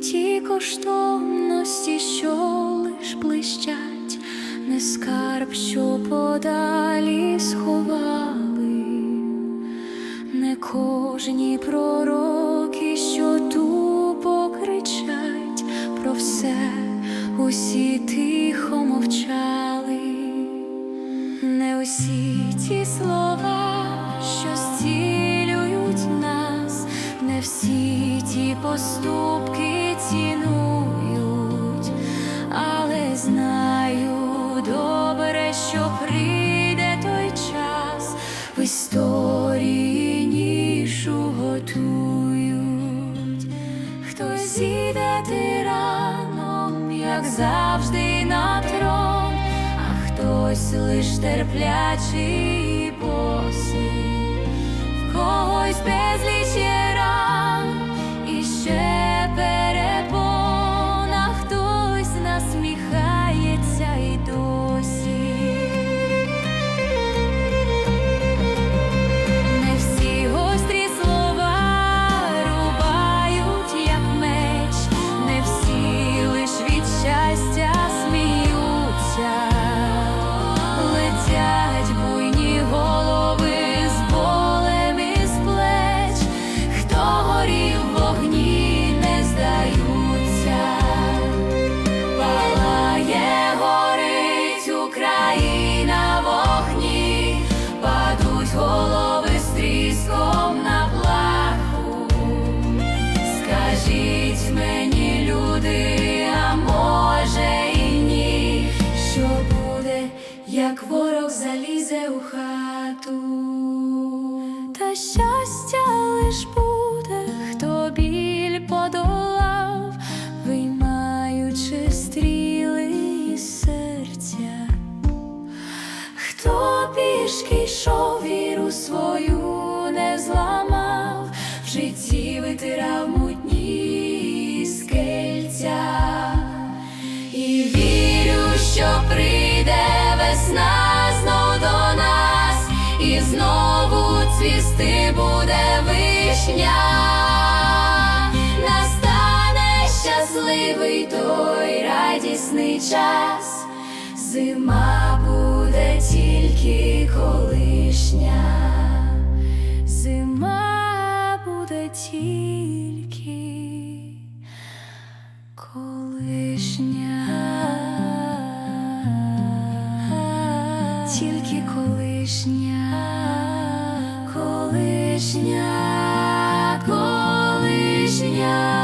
ті коштовності, що лиш блищать, не скарб, що подалі сховали, не кожні пророки, що тупо кричать про все усі ти. В історії нішу готують. Хтось зійде тираном, як завжди на трон, а хтось лиш терплячий і босий, в когось безліч щастя лиш буде, хто біль подолав, виймаючи стріли із серця. Хто пішки йшов, віру свою не зламав, в житті витирав мутні скельця. І вірю, що прийде весна знов до нас, і знову цвісти буде вишня. Настане щасливий той радісний час. Зима буде тільки колишня, зима буде тільки колишня, тільки колишня, колишня.